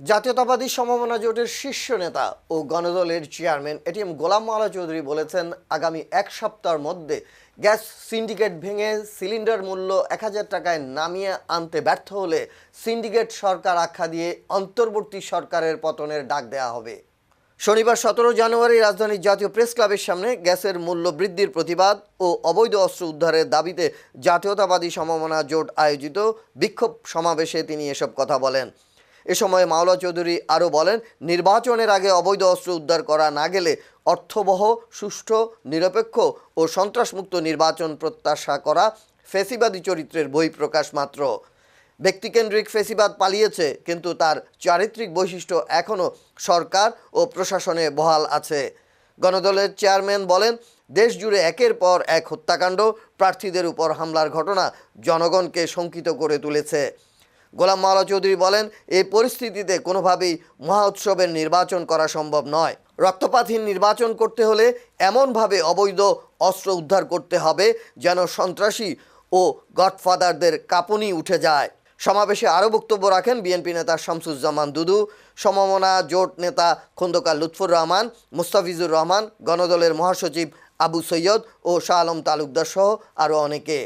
জাতীয়তাবাদী সমমনা জোটের শীর্ষ নেতা ও গণদলের চেয়ারম্যান এটিএম গোলাম মালা চৌধুরী বলেছেন, আগামী এক সপ্তাহের মধ্যে গ্যাস সিন্ডিকেট ভেঙে সিলিন্ডার মূল্য এক হাজার টাকায় নামিয়ে আনতে ব্যর্থ হলে সিন্ডিকেট সরকার আখ্যা দিয়ে অন্তর্বর্তী সরকারের পতনের ডাক দেওয়া হবে। শনিবার সতেরো জানুয়ারি রাজধানীর জাতীয় প্রেস ক্লাবের সামনে গ্যাসের মূল্য বৃদ্ধির প্রতিবাদ ও অবৈধ অস্ত্র উদ্ধারের দাবিতে জাতীয়তাবাদী সমমনা জোট আয়োজিত বিক্ষোভ সমাবেশে তিনি এসব কথা বলেন। এ সময় মাওলা চৌধুরী আরও বলেন, নির্বাচনের আগে অবৈধ অস্ত্র উদ্ধার করা না গেলে অর্থবহ, সুষ্ঠু, নিরপেক্ষ ও সন্ত্রাসমুক্ত নির্বাচন প্রত্যাশা করা ফেসিবাদী চরিত্রের বই প্রকাশ মাত্র। ব্যক্তিকেন্দ্রিক ফেসিবাদ পালিয়েছে, কিন্তু তার চারিত্রিক বৈশিষ্ট্য এখনও সরকার ও প্রশাসনে বহাল আছে। গণদলের চেয়ারম্যান বলেন দেশ জুড়ে একের পর এক হত্যাকাণ্ড, প্রার্থীদের উপর হামলার ঘটনা জনগণকে শঙ্কিত করে তুলেছে। গোলাম মাওলা চৌধুরী বলেন, এই পরিস্থিতিতে কোনোভাবেই মহা উৎসবের নির্বাচন করা সম্ভব নয়। রক্তপাতহীন নির্বাচন করতে হলে এমনভাবে অবৈধ অস্ত্র উদ্ধার করতে হবে যেন সন্ত্রাসী ও গডফাদারদের কাঁপুনি উঠে যায়। সমাবেশে আরও বক্তব্য রাখেন বিএনপি নেতা শামসুজ্জামান দুদু, সমমনা জোট নেতা খন্দকার লুৎফুর রহমান, মুস্তাফিজুর রহমান, গণদলের মহাসচিব আবু সৈয়দ ও শাহ আলম তালুকদার সহ আরও অনেকে।